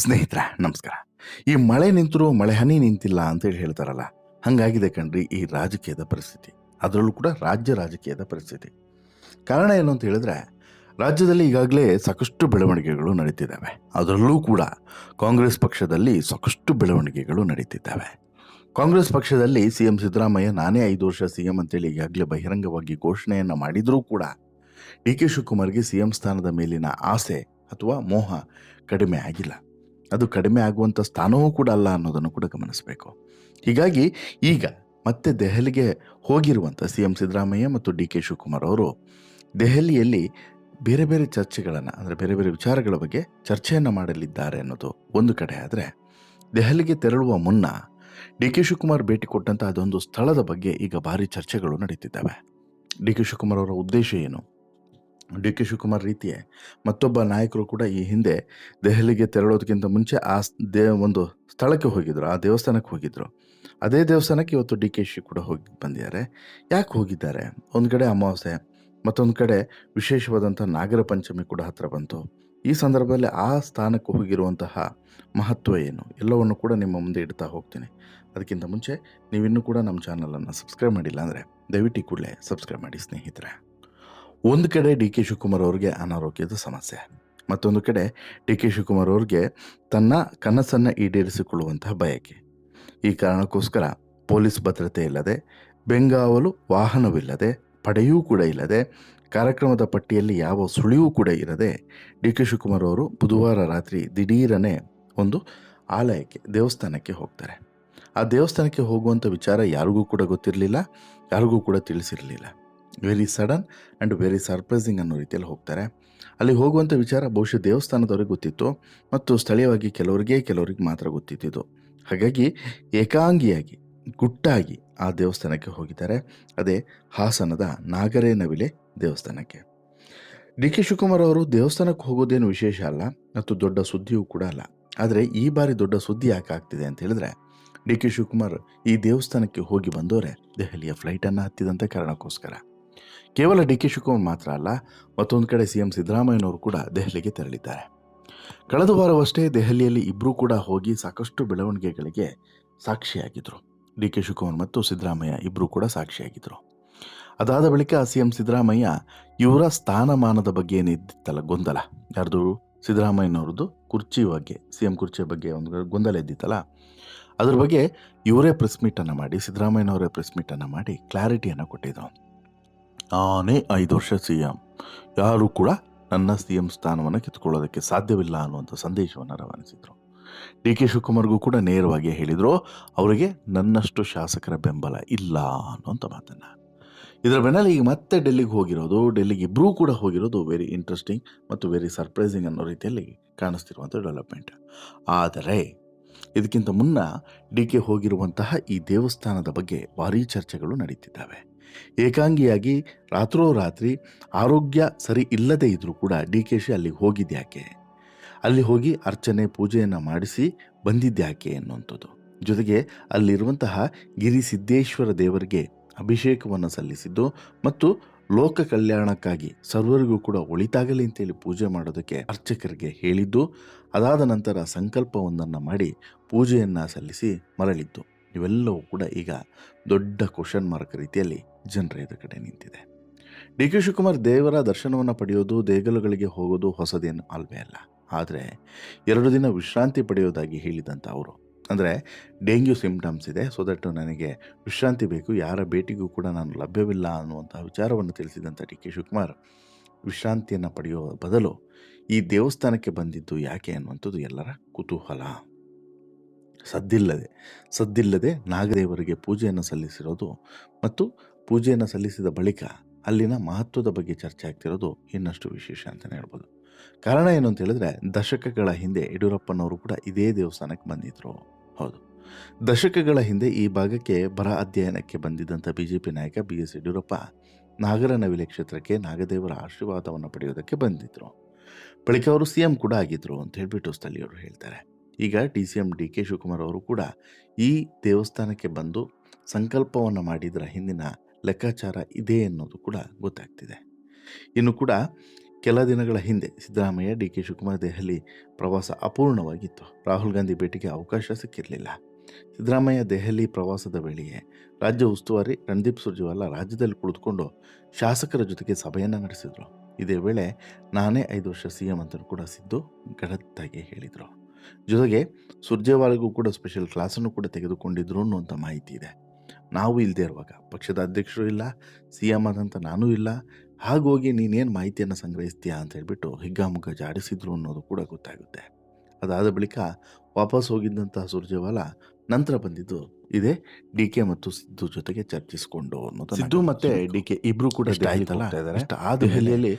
ಸ್ನೇಹಿತರೆ, ನಮಸ್ಕಾರ. ಈ ಮಳೆ ನಿಂತರೂ ಮಳೆ ಹನಿ ನಿಂತಿಲ್ಲ ಅಂತೇಳಿ ಹೇಳ್ತಾರಲ್ಲ, ಹಂಗಾಗಿದೆ ಕಣ್ರಿ ಈ ರಾಜಕೀಯದ ಪರಿಸ್ಥಿತಿ. ಅದರಲ್ಲೂ ಕೂಡ ರಾಜ್ಯ ರಾಜಕೀಯದ ಪರಿಸ್ಥಿತಿ. ಕಾರಣ ಏನು ಅಂತ ಹೇಳಿದ್ರೆ, ರಾಜ್ಯದಲ್ಲಿ ಈಗಾಗಲೇ ಸಾಕಷ್ಟು ಬೆಳವಣಿಗೆಗಳು ನಡೀತಿದ್ದಾವೆ. ಅದರಲ್ಲೂ ಕೂಡ ಕಾಂಗ್ರೆಸ್ ಪಕ್ಷದಲ್ಲಿ ಸಾಕಷ್ಟು ಬೆಳವಣಿಗೆಗಳು ನಡೀತಿದ್ದಾವೆ. ಕಾಂಗ್ರೆಸ್ ಪಕ್ಷದಲ್ಲಿ ಸಿ ಎಂ ಸಿದ್ದರಾಮಯ್ಯ ನಾನೇ ಐದು ವರ್ಷ ಸಿ ಎಂ ಅಂತೇಳಿ ಈಗಾಗಲೇ ಬಹಿರಂಗವಾಗಿ ಘೋಷಣೆಯನ್ನು ಮಾಡಿದರೂ ಕೂಡ ಡಿ ಕೆ ಶಿವಕುಮಾರ್ಗೆ ಸಿ ಎಂ ಸ್ಥಾನದ ಮೇಲಿನ ಆಸೆ ಅಥವಾ ಮೋಹ ಕಡಿಮೆ ಆಗಿಲ್ಲ. ಅದು ಕಡಿಮೆ ಆಗುವಂಥ ಸ್ಥಾನವೂ ಕೂಡ ಅಲ್ಲ ಅನ್ನೋದನ್ನು ಕೂಡ ಗಮನಿಸಬೇಕು. ಹೀಗಾಗಿ ಈಗ ಮತ್ತೆ ದೆಹಲಿಗೆ ಹೋಗಿರುವಂಥ ಸಿ ಎಂ ಸಿದ್ದರಾಮಯ್ಯ ಮತ್ತು ಡಿ ಕೆ ಶಿವಕುಮಾರ್ ಅವರು ದೆಹಲಿಯಲ್ಲಿ ಬೇರೆ ಬೇರೆ ಚರ್ಚೆಗಳನ್ನು, ಅಂದರೆ ಬೇರೆ ಬೇರೆ ವಿಚಾರಗಳ ಬಗ್ಗೆ ಚರ್ಚೆಯನ್ನು ಮಾಡಲಿದ್ದಾರೆ ಅನ್ನೋದು ಒಂದು ಕಡೆ ಆದರೆ ದೆಹಲಿಗೆ ತೆರಳುವ ಮುನ್ನ ಡಿ ಕೆ ಶಿವಕುಮಾರ್ ಭೇಟಿ ಕೊಟ್ಟಂಥ ಅದೊಂದು ಸ್ಥಳದ ಬಗ್ಗೆ ಈಗ ಭಾರಿ ಚರ್ಚೆಗಳು ನಡೀತಿದ್ದಾವೆ. ಡಿ ಕೆ ಶಿವಕುಮಾರ್ ಅವರ ಉದ್ದೇಶ ಏನು? ಡಿ ಕೆ ಶಿವಕುಮಾರ್ ರೀತಿಯೇ ಮತ್ತೊಬ್ಬ ನಾಯಕರು ಕೂಡ ಈ ಹಿಂದೆ ದೆಹಲಿಗೆ ತೆರಳೋದಕ್ಕಿಂತ ಮುಂಚೆ ಆ ದೇ ಒಂದು ಸ್ಥಳಕ್ಕೆ ಹೋಗಿದ್ರು, ಆ ದೇವಸ್ಥಾನಕ್ಕೆ ಹೋಗಿದ್ರು. ಅದೇ ದೇವಸ್ಥಾನಕ್ಕೆ ಇವತ್ತು ಡಿ ಕೆ ಶಿ ಕೂಡ ಹೋಗಿ ಬಂದಿದ್ದಾರೆ. ಯಾಕೆ ಹೋಗಿದ್ದಾರೆ? ಒಂದು ಕಡೆ ಅಮಾವಾಸ್ಯೆ, ಮತ್ತೊಂದು ಕಡೆ ವಿಶೇಷವಾದಂಥ ನಾಗರ ಪಂಚಮಿ ಕೂಡ ಹತ್ತಿರ ಬಂತು. ಈ ಸಂದರ್ಭದಲ್ಲಿ ಆ ಸ್ಥಾನಕ್ಕೆ ಹೋಗಿರುವಂತಹ ಮಹತ್ವ ಏನು? ಎಲ್ಲವನ್ನು ಕೂಡ ನಿಮ್ಮ ಮುಂದೆ ಇಡ್ತಾ ಹೋಗ್ತೀನಿ. ಅದಕ್ಕಿಂತ ಮುಂಚೆ ನೀವಿನ್ನೂ ಕೂಡ ನಮ್ಮ ಚಾನಲನ್ನು ಸಬ್ಸ್ಕ್ರೈಬ್ ಮಾಡಿಲ್ಲ ಅಂದರೆ ದಯವಿಟ್ಟು ಕೂಡಲೇ ಸಬ್ಸ್ಕ್ರೈಬ್ ಮಾಡಿ ಸ್ನೇಹಿತರೆ. ಒಂದು ಕಡೆ ಡಿ ಕೆ ಶಿವಕುಮಾರ್ ಅವ್ರಿಗೆ ಅನಾರೋಗ್ಯದ ಸಮಸ್ಯೆ, ಮತ್ತೊಂದು ಕಡೆ ಡಿ ಕೆ ಶಿವಕುಮಾರ್ ಅವ್ರಿಗೆ ತನ್ನ ಕನಸನ್ನು ಈಡೇರಿಸಿಕೊಳ್ಳುವಂತಹ ಬಯಕೆ. ಈ ಕಾರಣಕ್ಕೋಸ್ಕರ ಪೊಲೀಸ್ ಭದ್ರತೆ ಇಲ್ಲದೆ, ಬೆಂಗಾವಲು ವಾಹನವಿಲ್ಲದೆ, ಪಡೆಯೂ ಕೂಡ ಇಲ್ಲದೆ, ಕಾರ್ಯಕ್ರಮದ ಪಟ್ಟಿಯಲ್ಲಿ ಯಾವ ಸುಳಿವು ಕೂಡ ಇರದೆ ಡಿ ಕೆ ಶಿವಕುಮಾರ್ ಅವರು ಬುಧವಾರ ರಾತ್ರಿ ದಿಢೀರನೆ ಒಂದು ಆಲಯಕ್ಕೆ, ದೇವಸ್ಥಾನಕ್ಕೆ ಹೋಗ್ತಾರೆ. ಆ ದೇವಸ್ಥಾನಕ್ಕೆ ಹೋಗುವಂಥ ವಿಚಾರ ಯಾರಿಗೂ ಕೂಡ ಗೊತ್ತಿರಲಿಲ್ಲ, ಯಾರಿಗೂ ಕೂಡ ತಿಳಿಸಿರಲಿಲ್ಲ. Very sudden and very surprising ಅನ್ನೋ ರೀತಿಯಲ್ಲಿ ಹೋಗ್ತಾರೆ. ಅಲ್ಲಿ ಹೋಗುವಂಥ ವಿಚಾರ ಬಹುಶಃ ದೇವಸ್ಥಾನದವ್ರಿಗೆ ಗೊತ್ತಿತ್ತು ಮತ್ತು ಸ್ಥಳೀಯವಾಗಿ ಕೆಲವರಿಗೆ ಕೆಲವರಿಗೆ ಮಾತ್ರ ಗೊತ್ತಿತ್ತು ಹಾಗಾಗಿ ಏಕಾಂಗಿಯಾಗಿ, ಗುಟ್ಟಾಗಿ ಆ ದೇವಸ್ಥಾನಕ್ಕೆ ಹೋಗಿದ್ದಾರೆ. ಅದೇ ಹಾಸನದ ನಾಗರೇ ನವಿಲೆ ದೇವಸ್ಥಾನಕ್ಕೆ. ಡಿ ಕೆ ಶಿವಕುಮಾರ್ ಅವರು ದೇವಸ್ಥಾನಕ್ಕೆ ಹೋಗೋದೇನು ವಿಶೇಷ ಅಲ್ಲ ಮತ್ತು ದೊಡ್ಡ ಸುದ್ದಿಯೂ ಕೂಡ ಅಲ್ಲ. ಆದರೆ ಈ ಬಾರಿ ದೊಡ್ಡ ಸುದ್ದಿ ಯಾಕೆ ಆಗ್ತಿದೆ ಅಂತ ಹೇಳಿದ್ರೆ, ಡಿ ಕೆ ಶಿವಕುಮಾರ್ ಈ ದೇವಸ್ಥಾನಕ್ಕೆ ಹೋಗಿ ಬಂದವರೇ ದೆಹಲಿಯ ಫ್ಲೈಟನ್ನು ಹತ್ತಿದಂಥ ಕಾರಣಕ್ಕೋಸ್ಕರ. ಕೇವಲ ಡಿ ಕೆ ಶಿವಕುಮಾರ್ ಮಾತ್ರ ಅಲ್ಲ, ಮತ್ತೊಂದು ಕಡೆ ಸಿ ಎಂ ಸಿದ್ದರಾಮಯ್ಯನವರು ಕೂಡ ದೆಹಲಿಗೆ ತೆರಳಿದ್ದಾರೆ. ಕಳೆದ ವಾರವಷ್ಟೇ ದೆಹಲಿಯಲ್ಲಿ ಇಬ್ಬರೂ ಕೂಡ ಹೋಗಿ ಸಾಕಷ್ಟು ಬೆಳವಣಿಗೆಗಳಿಗೆ ಸಾಕ್ಷಿಯಾಗಿದ್ದರು ಡಿ ಕೆ ಶಿವಕುಮಾರ್ ಮತ್ತು ಸಿದ್ದರಾಮಯ್ಯ ಇಬ್ಬರೂ ಕೂಡ ಸಾಕ್ಷಿಯಾಗಿದ್ದರು ಅದಾದ ಬಳಿಕ ಸಿ ಎಂ ಸಿದ್ದರಾಮಯ್ಯ ಇವರ ಸ್ಥಾನಮಾನದ ಬಗ್ಗೆ ಏನಿದ್ದಿತ್ತಲ್ಲ ಗೊಂದಲ. ಯಾರ್ದು? ಸಿದ್ದರಾಮಯ್ಯನವ್ರದ್ದು ಕುರ್ಚಿ ಬಗ್ಗೆ, ಸಿ ಎಂ ಕುರ್ಚಿಯ ಬಗ್ಗೆ ಒಂದು ಗೊಂದಲ ಇದ್ದಿತ್ತಲ್ಲ. ಅದ್ರ ಬಗ್ಗೆ ಇವರೇ ಪ್ರೆಸ್ ಮೀಟನ್ನು ಮಾಡಿ, ಸಿದ್ದರಾಮಯ್ಯನವರೇ ಪ್ರೆಸ್ ಮೀಟನ್ನು ಮಾಡಿ ಕ್ಲಾರಿಟಿಯನ್ನು ಕೊಟ್ಟಿದ್ರು. ನಾನೇ ಐದು ವರ್ಷ ಸಿ ಎಂ ಯಾರೂ ಕೂಡ ನನ್ನ ಸಿ ಎಂ ಸ್ಥಾನವನ್ನು ಕಿತ್ಕೊಳ್ಳೋದಕ್ಕೆ ಸಾಧ್ಯವಿಲ್ಲ ಅನ್ನುವಂಥ ಸಂದೇಶವನ್ನು ರವಾನಿಸಿದರು. ಡಿ ಕೆ ಶಿವಕುಮಾರ್ಗೂ ಕೂಡ ನೇರವಾಗಿ ಹೇಳಿದರು, ಅವರಿಗೆ ನನ್ನಷ್ಟು ಶಾಸಕರ ಬೆಂಬಲ ಇಲ್ಲ ಅನ್ನುವಂಥ ಮಾತನ್ನು. ಇದರ ಬೆನ್ನಲ್ಲಿ ಈಗ ಮತ್ತೆ ಡೆಲ್ಲಿಗೆ ಹೋಗಿರೋದು, ಡೆಲ್ಲಿಗೆ ಇಬ್ಬರೂ ಕೂಡ ಹೋಗಿರೋದು ವೆರಿ ಇಂಟ್ರೆಸ್ಟಿಂಗ್ ಮತ್ತು ವೆರಿ ಸರ್ಪ್ರೈಸಿಂಗ್ ಅನ್ನೋ ರೀತಿಯಲ್ಲಿ ಕಾಣಿಸ್ತಿರುವಂಥ ಡೆವಲಪ್ಮೆಂಟ್ ಆದರೆ, ಇದಕ್ಕಿಂತ ಮುನ್ನ ಡಿ ಕೆ ಹೋಗಿರುವಂತಹ ಈ ದೇವಸ್ಥಾನದ ಬಗ್ಗೆ ಭಾರೀ ಚರ್ಚೆಗಳು ನಡೀತಿದ್ದಾವೆ. ಏಕಾಂಗಿಯಾಗಿ ರಾತ್ರೋರಾತ್ರಿ ಆರೋಗ್ಯ ಸರಿ ಇಲ್ಲದೇ ಇದ್ದರೂ ಕೂಡ ಡಿ ಕೆ ಶಿ ಅಲ್ಲಿಗೆ ಹೋಗಿದ್ಯಾಕೆ ಅಲ್ಲಿ ಹೋಗಿ ಅರ್ಚನೆ, ಪೂಜೆಯನ್ನು ಮಾಡಿಸಿ ಬಂದಿದ್ದ್ಯಾಕೆ ಅನ್ನುವಂಥದ್ದು. ಜೊತೆಗೆ ಅಲ್ಲಿರುವಂತಹ ಗಿರಿಸಿದ್ದೇಶ್ವರ ದೇವರಿಗೆ ಅಭಿಷೇಕವನ್ನು ಸಲ್ಲಿಸಿದ್ದು ಮತ್ತು ಲೋಕ ಕಲ್ಯಾಣಕ್ಕಾಗಿ ಸರ್ವರಿಗೂ ಕೂಡ ಒಳಿತಾಗಲಿ ಅಂತೇಳಿ ಪೂಜೆ ಮಾಡೋದಕ್ಕೆ ಅರ್ಚಕರಿಗೆ ಹೇಳಿದ್ದು, ಅದಾದ ನಂತರ ಸಂಕಲ್ಪವೊಂದನ್ನು ಮಾಡಿ ಪೂಜೆಯನ್ನು ಸಲ್ಲಿಸಿ ಮರಳಿದ್ದು. ಇವೆಲ್ಲವೂ ಕೂಡ ಈಗ ದೊಡ್ಡ ಕ್ವಶನ್ ಮಾರ್ಕ್ ರೀತಿಯಲ್ಲಿ ಜನರ ಎದುರುಗಡೆ ನಿಂತಿದೆ. ಡಿ. ಕೆ. ಶಿವಕುಮಾರ್ ದೇವರ ದರ್ಶನವನ್ನು ಪಡೆಯೋದು, ದೇಗುಲಗಳಿಗೆ ಹೋಗೋದು ಹೊಸದೇನು ಅಲ್ವೇ ಅಲ್ಲ. ಆದರೆ ಎರಡು ದಿನ ವಿಶ್ರಾಂತಿ ಪಡೆಯೋದಾಗಿ ಹೇಳಿದಂಥ ಅವರು. ಅಂದರೆ ಡೆಂಗ್ಯೂ ಸಿಂಪ್ಟಮ್ಸ್ ಇದೆ ಸೊ ದಟ್ ನನಗೆ ವಿಶ್ರಾಂತಿ ಬೇಕು, ಯಾರ ಭೇಟಿಗೂ ಕೂಡ ನಾನು ಲಭ್ಯವಿಲ್ಲ ಅನ್ನುವಂಥ ವಿಚಾರವನ್ನು ತಿಳಿಸಿದಂಥ ಡಿ. ಕೆ. ಶಿವಕುಮಾರ್, ವಿಶ್ರಾಂತಿಯನ್ನು ಪಡೆಯುವ ಬದಲು ಈ ದೇವಸ್ಥಾನಕ್ಕೆ ಬಂದಿದ್ದು ಯಾಕೆ ಅನ್ನುವಂಥದ್ದು ಎಲ್ಲರ ಕುತೂಹಲ. ಸದ್ದಿಲ್ಲದೆ ಸದ್ದಿಲ್ಲದೆ ನಾಗದೇವರಿಗೆ ಪೂಜೆಯನ್ನು ಸಲ್ಲಿಸಿರೋದು ಮತ್ತು ಪೂಜೆಯನ್ನು ಸಲ್ಲಿಸಿದ ಬಳಿಕ ಅಲ್ಲಿನ ಮಹತ್ವದ ಬಗ್ಗೆ ಚರ್ಚೆ ಆಗ್ತಿರೋದು ಇನ್ನಷ್ಟು ವಿಶೇಷ ಅಂತಲೇ ಹೇಳ್ಬೋದು. ಕಾರಣ ಏನು ಅಂತ ಹೇಳಿದ್ರೆ ದಶಕಗಳ ಹಿಂದೆ ಯಡಿಯೂರಪ್ಪನವರು ಕೂಡ ಇದೇ ದೇವಸ್ಥಾನಕ್ಕೆ ಬಂದಿದ್ರು. ಹೌದು. ದಶಕಗಳ ಹಿಂದೆ ಈ ಭಾಗಕ್ಕೆ ಬರ ಅಧ್ಯಯನಕ್ಕೆ ಬಂದಿದ್ದಂಥ ಬಿ ಜೆ ಪಿ ನಾಯಕ ಬಿ ಎಸ್ ಯಡಿಯೂರಪ್ಪ ನಾಗರನವಿಲೆ ಕ್ಷೇತ್ರಕ್ಕೆ ನಾಗದೇವರ ಆಶೀರ್ವಾದವನ್ನು ಪಡೆಯೋದಕ್ಕೆ ಬಂದಿದ್ರು. ಬಳಿಕ ಅವರು ಸಿ ಎಂ ಕೂಡ ಆಗಿದ್ರು ಅಂತ ಹೇಳಿಬಿಟ್ಟು ಸ್ಥಳೀಯರು ಹೇಳ್ತಾರೆ. ಈಗ D C M D K Shivakumar ಅವರು ಕೂಡ ಈ ದೇವಸ್ಥಾನಕ್ಕೆ ಬಂದು ಸಂಕಲ್ಪವನ್ನು ಮಾಡಿದರ ಹಿಂದಿನ ಲೆಕ್ಕಾಚಾರ ಇದೆ ಅನ್ನೋದು ಕೂಡ ಗೊತ್ತಾಗ್ತಿದೆ. ಇನ್ನು ಕೂಡ ಕೆಲ ದಿನಗಳ ಹಿಂದೆ ಸಿದ್ದರಾಮಯ್ಯ, ಡಿ. ಕೆ. ಶಿವಕುಮಾರ್ ದೆಹಲಿ ಪ್ರವಾಸ ಅಪೂರ್ಣವಾಗಿತ್ತು. ರಾಹುಲ್ ಗಾಂಧಿ ಭೇಟಿಗೆ ಅವಕಾಶ ಸಿಕ್ಕಿರಲಿಲ್ಲ. ಸಿದ್ದರಾಮಯ್ಯ ದೆಹಲಿ ಪ್ರವಾಸದ ವೇಳೆಯೇ ರಾಜ್ಯ ಉಸ್ತುವಾರಿ ರಣದೀಪ್ ಸುರ್ಜೇವಾಲಾ ರಾಜ್ಯದಲ್ಲಿ ಕುಳಿತುಕೊಂಡು ಶಾಸಕರ ಜೊತೆಗೆ ಸಭೆಯನ್ನು ನಡೆಸಿದರು. ಇದೇ ವೇಳೆ ನಾನೇ ಐದು ವರ್ಷ ಸಿ ಎಂ ಅಂತಲೂ ಕೂಡ ಸಿದ್ದು ಗಡತ್ತಾಗಿ ಹೇಳಿದರು. ಜೊತೆಗೆ ಸುರ್ಜೇವಾಲಾಗೂ ಕೂಡ ಸ್ಪೆಷಲ್ ಕ್ಲಾಸನ್ನು ಕೂಡ ತೆಗೆದುಕೊಂಡಿದ್ರು ಅನ್ನುವಂಥ ಮಾಹಿತಿ ಇದೆ. ನಾವು ಇಲ್ಲದೆ ಇರುವಾಗ. ಪಕ್ಷದ ಅಧ್ಯಕ್ಷರು ಇಲ್ಲ ಸಿ ಎಂ ಆದಂಥ ನಾನೂ ಇಲ್ಲ. ಹಾಗೋಗಿ ನೀನೇನು ಮಾಹಿತಿಯನ್ನು ಸಂಗ್ರಹಿಸ್ತೀಯಾ ಅಂತ ಹೇಳಿಬಿಟ್ಟು ಹಿಗ್ಗಾಮುಗ್ಗ ಜಾಡಿಸಿದ್ರು ಅನ್ನೋದು ಕೂಡ ಗೊತ್ತಾಗುತ್ತೆ. ಅದಾದ ಬಳಿಕ ವಾಪಸ್ ಹೋಗಿದ್ದಂತಹ ಸುರ್ಜೇವಾಲ ನಂತರ ಬಂದಿದ್ದು ಇದೇ ಡಿ ಕೆ ಮತ್ತು ಸಿದ್ದು ಜೊತೆಗೆ ಚರ್ಚಿಸಿಕೊಂಡು ಅನ್ನೋದು ಸಿದ್ದು ಮತ್ತೆ ಡಿ ಕೆ ಇಬ್ರು ಕೂಡ ಆ ದೆಹಲಿಯಲ್ಲಿ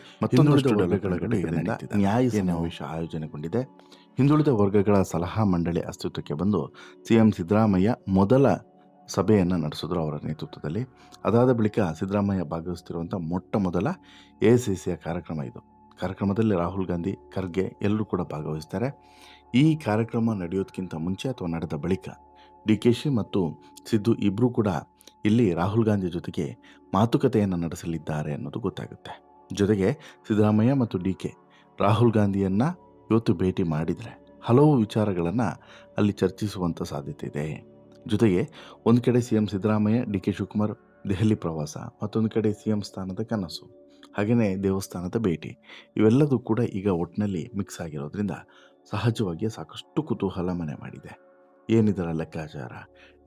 ನ್ಯಾಯ? ಸಮಾವೇಶ ಆಯೋಜನೆಗೊಂಡಿದೆ. ಹಿಂದುಳಿದ ವರ್ಗಗಳ ಸಲಹಾ ಮಂಡಳಿ ಅಸ್ತಿತ್ವಕ್ಕೆ ಬಂದು ಸಿಎಂ ಸಿದ್ದರಾಮಯ್ಯ ಮೊದಲ ಸಭೆಯನ್ನು ನಡೆಸಿದ್ರು ಅವರ ನೇತೃತ್ವದಲ್ಲಿ. ಅದಾದ ಬಳಿಕ ಸಿದ್ದರಾಮಯ್ಯ ಭಾಗವಹಿಸ್ತಿರುವಂಥ ಮೊಟ್ಟ ಮೊದಲ ಎ ಸಿ ಸಿಯ ಕಾರ್ಯಕ್ರಮ ಇದು. ಕಾರ್ಯಕ್ರಮದಲ್ಲಿ ರಾಹುಲ್ ಗಾಂಧಿ, ಖರ್ಗೆ ಎಲ್ಲರೂ ಕೂಡ ಭಾಗವಹಿಸ್ತಾರೆ. ಈ ಕಾರ್ಯಕ್ರಮ ನಡೆಯೋದಕ್ಕಿಂತ ಮುಂಚೆ ಅಥವಾ ನಡೆದ ಬಳಿಕ ಡಿ ಕೆ ಶಿ ಮತ್ತು ಸಿದ್ದು ಇಬ್ಬರೂ ಕೂಡ ಇಲ್ಲಿ ರಾಹುಲ್ ಗಾಂಧಿ ಜೊತೆಗೆ ಮಾತುಕತೆಯನ್ನು ನಡೆಸಲಿದ್ದಾರೆ ಅನ್ನೋದು ಗೊತ್ತಾಗುತ್ತೆ. ಜೊತೆಗೆ ಸಿದ್ದರಾಮಯ್ಯ ಮತ್ತು ಡಿ ಕೆ ರಾಹುಲ್ ಗಾಂಧಿಯನ್ನು ಇವತ್ತು ಭೇಟಿ ಮಾಡಿದರೆ ಹಲವು ವಿಚಾರಗಳನ್ನು ಅಲ್ಲಿ ಚರ್ಚಿಸುವಂಥ ಸಾಧ್ಯತೆ ಇದೆ. ಜೊತೆಗೆ ಒಂದು ಕಡೆ C M Siddaramaiah, D K Shivakumar Delhi ಪ್ರವಾಸ, ಮತ್ತೊಂದು ಕಡೆ ಸಿ ಎಂ ಸ್ಥಾನದ ಕನಸು ಹಾಗೆಯೇ ದೇವಸ್ಥಾನದ ಭೇಟಿ. ಇವೆಲ್ಲದೂ ಕೂಡ ಈಗ ಒಟ್ಟಿನಲ್ಲಿ ಮಿಕ್ಸ್ ಆಗಿರೋದ್ರಿಂದ ಸಹಜವಾಗಿ ಸಾಕಷ್ಟು ಕುತೂಹಲ ಮನೆ ಮಾಡಿದೆ. ಏನಿದರ ಲೆಕ್ಕಾಚಾರ?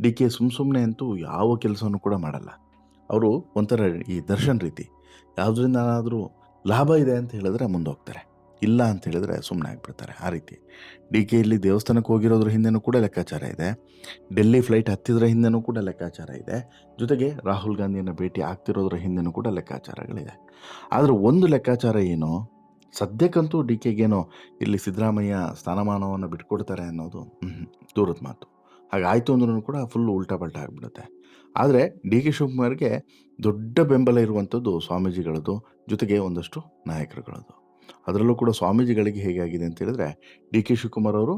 ಡಿ ಕೆ ಸುಮ್ಮ ಸುಮ್ಮನೆ ಅಂತೂ ಯಾವ ಕೆಲಸವನ್ನು ಕೂಡ ಮಾಡಲ್ಲ. ಅವರು ಒಂಥರ ಈ ದರ್ಶನ್ ರೀತಿ. ಯಾವುದರಿಂದನಾದರೂ ಲಾಭ ಇದೆ ಅಂತ ಹೇಳಿದ್ರೆ ಮುಂದೆ ಹೋಗ್ತಾರೆ ಇಲ್ಲ ಅಂತ ಹೇಳಿದ್ರೆ ಸುಮ್ಮನೆ ಆಗಿಬಿಡ್ತಾರೆ. ಆ ರೀತಿ. ಡಿ ಕೆ ಇಲ್ಲಿ ದೇವಸ್ಥಾನಕ್ಕೆ ಹೋಗಿರೋದ್ರ ಹಿಂದೆನೂ ಕೂಡ ಲೆಕ್ಕಾಚಾರ ಇದೆ. ಡೆಲ್ಲಿ ಫ್ಲೈಟ್ ಹತ್ತಿದ್ರ ಹಿಂದೆನೂ ಕೂಡ ಲೆಕ್ಕಾಚಾರ ಇದೆ. ಜೊತೆಗೆ ರಾಹುಲ್ ಗಾಂಧಿಯನ್ನು ಭೇಟಿ ಆಗ್ತಿರೋದ್ರ ಹಿಂದೆನೂ ಕೂಡ ಲೆಕ್ಕಾಚಾರಗಳಿದೆ. ಆದರೆ ಒಂದು ಲೆಕ್ಕಾಚಾರ ಏನು? ಸದ್ಯಕ್ಕಂತೂ ಡಿ ಕೆಗೇನೋ ಇಲ್ಲಿ ಸಿದ್ದರಾಮಯ್ಯ ಸ್ಥಾನಮಾನವನ್ನು ಬಿಟ್ಕೊಡ್ತಾರೆ ಅನ್ನೋದು ದೂರದ ಮಾತು. ಹಾಗಾಯಿತು ಅಂದ್ರೂ ಕೂಡ ಫುಲ್ ಉಲ್ಟಾ ಪಲ್ಟಾ ಆಗಿಬಿಡುತ್ತೆ. ಆದರೆ ಡಿ ಕೆ ಶಿವಕುಮಾರ್ಗೆ ದೊಡ್ಡ ಬೆಂಬಲ ಇರುವಂಥದ್ದು ಸ್ವಾಮೀಜಿಗಳದ್ದು, ಜೊತೆಗೆ ಒಂದಷ್ಟು ನಾಯಕರುಗಳದ್ದು. ಅದರಲ್ಲೂ ಕೂಡ ಸ್ವಾಮೀಜಿಗಳಿಗೆ ಹೇಗಾಗಿದೆ ಅಂತ ಹೇಳಿದ್ರೆ, ಡಿ ಕೆ ಶಿವಕುಮಾರ್ ಅವರು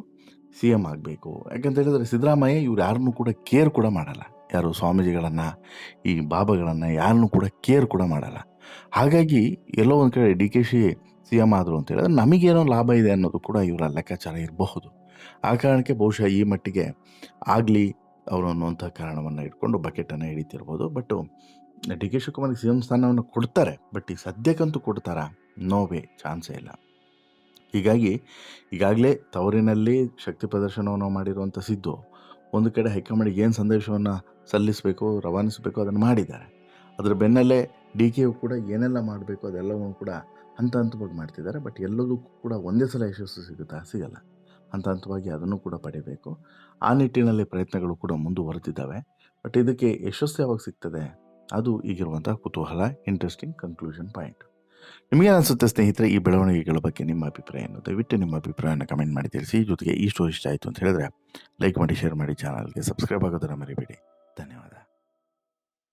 ಸಿ ಎಂ ಆಗಬೇಕು. ಯಾಕಂತ ಹೇಳಿದ್ರೆ ಸಿದ್ದರಾಮಯ್ಯ ಇವ್ರು ಯಾರನ್ನೂ ಕೂಡ ಕೇರ್ ಕೂಡ ಮಾಡಲ್ಲ. ಯಾರು ಸ್ವಾಮೀಜಿಗಳನ್ನು, ಈ ಬಾಬಾಗಳನ್ನು ಯಾರನ್ನೂ ಕೂಡ ಕೇರ್ ಕೂಡ ಮಾಡಲ್ಲ. ಹಾಗಾಗಿ ಎಲ್ಲೋ ಒಂದು ಕಡೆ ಡಿ ಕೆ ಶಿ ಸಿ ಎಂ ಆದರು ಅಂತ ಹೇಳಿದ್ರೆ ನಮಗೇನೋ ಲಾಭ ಇದೆ ಅನ್ನೋದು ಕೂಡ ಇವರ ಲೆಕ್ಕಾಚಾರ ಇರಬಹುದು. ಆ ಕಾರಣಕ್ಕೆ ಬಹುಶಃ ಈ ಮಟ್ಟಿಗೆ ಆಗಲಿ ಅವರು ಅನ್ನುವಂಥ ಕಾರಣವನ್ನು ಇಟ್ಕೊಂಡು ಬಕೆಟನ್ನು ಹಿಡಿತಿರ್ಬೋದು. ಬಟ್ ಡಿ ಕೆ ಶಿವಕುಮಾರ್ಗೆ ಸಿ ಎಂ ಸ್ಥಾನವನ್ನು ಕೊಡ್ತಾರೆ. ಬಟ್ ಈ ಸದ್ಯಕ್ಕಂತೂ ಕೊಡ್ತಾರಾ? ನೋ ವೇ ಚಾನ್ಸೇ ಇಲ್ಲ. ಹೀಗಾಗಿ ಈಗಾಗಲೇ ತವರಿನಲ್ಲಿ ಶಕ್ತಿ ಪ್ರದರ್ಶನವನ್ನು ಮಾಡಿರುವಂಥ ಸಿದ್ದು ಒಂದು ಕಡೆ ಹೈಕಮಾಂಡಿಗೆ ಏನು ಸಂದೇಶವನ್ನು ಸಲ್ಲಿಸಬೇಕು, ರವಾನಿಸಬೇಕು ಅದನ್ನು ಮಾಡಿದ್ದಾರೆ. ಅದರ ಬೆನ್ನಲ್ಲೇ ಡಿ ಕೆ ಕೂಡ ಏನೆಲ್ಲ ಮಾಡಬೇಕು ಅದೆಲ್ಲವನ್ನು ಕೂಡ ಹಂತ ಹಂತವಾಗಿ ಮಾಡ್ತಿದ್ದಾರೆ. ಬಟ್ ಎಲ್ಲದಕ್ಕೂ ಕೂಡ ಒಂದೇ ಸಲ ಯಶಸ್ಸು ಸಿಗುತ್ತಾ ಸಿಗಲ್ಲ. ಹಂತ ಹಂತವಾಗಿ ಅದನ್ನು ಕೂಡ ಪಡಿಬೇಕು. ಆ ನಿಟ್ಟಿನಲ್ಲಿ ಪ್ರಯತ್ನಗಳು ಕೂಡ ಮುಂದುವರೆದಿದ್ದಾವೆ. ಬಟ್ ಇದಕ್ಕೆ ಯಶಸ್ಸು ಯಾವಾಗ ಸಿಗ್ತದೆ? ಅದು ಈಗಿರುವಂಥ ಕುತೂಹಲ ಇಂಟ್ರೆಸ್ಟಿಂಗ್ ಕನ್ಕ್ಲೂಷನ್ ಪಾಯಿಂಟ್ ನಿಮಗೆ ಅನಿಸುತ್ತೆ ಸ್ನೇಹಿತರೆ, ಈ ಬೆಳವಣಿಗೆಗಳ ಬಗ್ಗೆ ನಿಮ್ಮ ಅಭಿಪ್ರಾಯ ಏನು? ದಯವಿಟ್ಟು ನಿಮ್ಮ ಅಭಿಪ್ರಾಯನ ಕಮೆಂಟ್ ಮಾಡಿ, ತಿಳಿಸಿ. ಜೊತೆಗೆ ಈ ಸ್ಟೋರಿ ಇಷ್ಟ ಆಯಿತು ಅಂತ ಹೇಳಿದ್ರೆ, ಲೈಕ್ ಮಾಡಿ, ಶೇರ್ ಮಾಡಿ, ಚಾನಲ್ಗೆ ಸಬ್ಸ್ಕ್ರೈಬ್ ಆಗೋದನ್ನು ಮರಿಬೇಡಿ. ಧನ್ಯವಾದ.